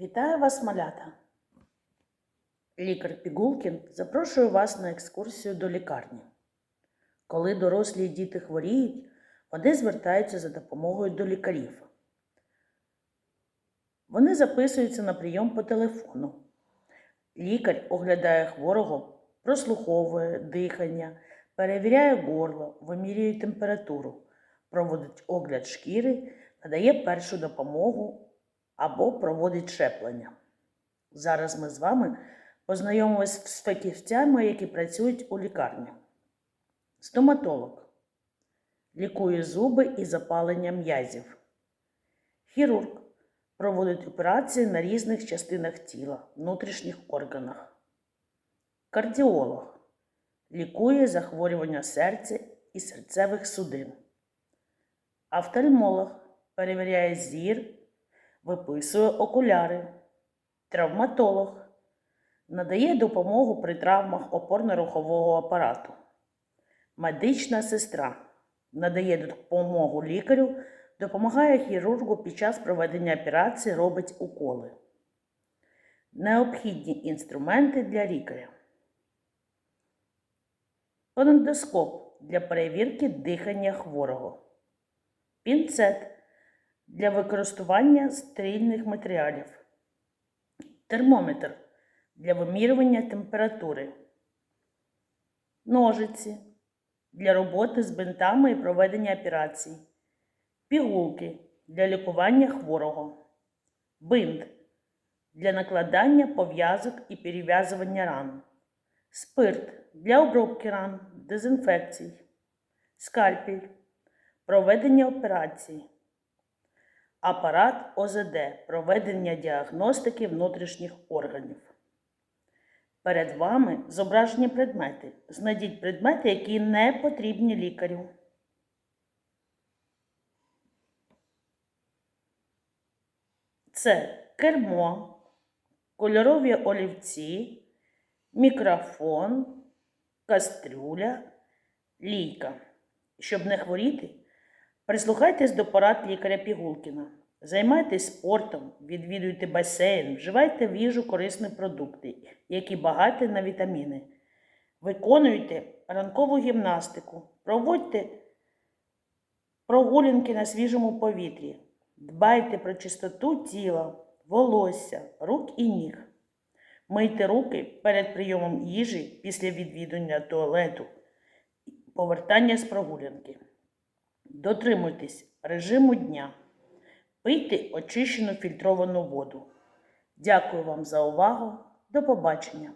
Вітаю вас, малята! Лікар Пігулкін запрошує вас на екскурсію до лікарні. Коли дорослі і діти хворіють, вони звертаються за допомогою до лікарів. Вони записуються на прийом по телефону. Лікар оглядає хворого, прослуховує дихання, перевіряє горло, вимірює температуру, проводить огляд шкіри, надає першу допомогу або проводить щеплення. Зараз ми з вами познайомимось з фахівцями, які працюють у лікарні. Стоматолог лікує зуби і запалення м'язів. Хірург проводить операції на різних частинах тіла, внутрішніх органах. Кардіолог лікує захворювання серця і серцевих судин. Офтальмолог перевіряє зір, виписує окуляри. Травматолог надає допомогу при травмах опорно-рухового апарату. Медична сестра надає допомогу лікарю, допомагає хірургу під час проведення операції, робить уколи. Необхідні інструменти для лікаря. Фонендоскоп для перевірки дихання хворого. Пінцет для використання стерильних матеріалів. Термометр для вимірювання температури. Ножиці для роботи з бинтами і проведення операцій. Пігулки для лікування хворого. Бинт для накладання пов'язок і перев'язування ран. Спирт для обробки ран, дезінфекцій. Скальпель проведення операцій. Апарат ОЗД проведення діагностики внутрішніх органів. Перед вами зображені предмети. Знайдіть предмети, які не потрібні лікарю. Це кермо, кольорові олівці, мікрофон, кастрюля, лійка. Щоб не хворіти, прислухайтесь до порад лікаря Пігулкіна. Займайтесь спортом, відвідуйте басейн, вживайте в їжу корисні продукти, які багаті на вітаміни. Виконуйте ранкову гімнастику, проводьте прогулянки на свіжому повітрі. Дбайте про чистоту тіла, волосся, рук і ніг. Мийте руки перед прийомом їжі після відвідування туалету, повертання з прогулянки. Дотримуйтесь режиму дня. Пийте очищену фільтровану воду. Дякую вам за увагу. До побачення!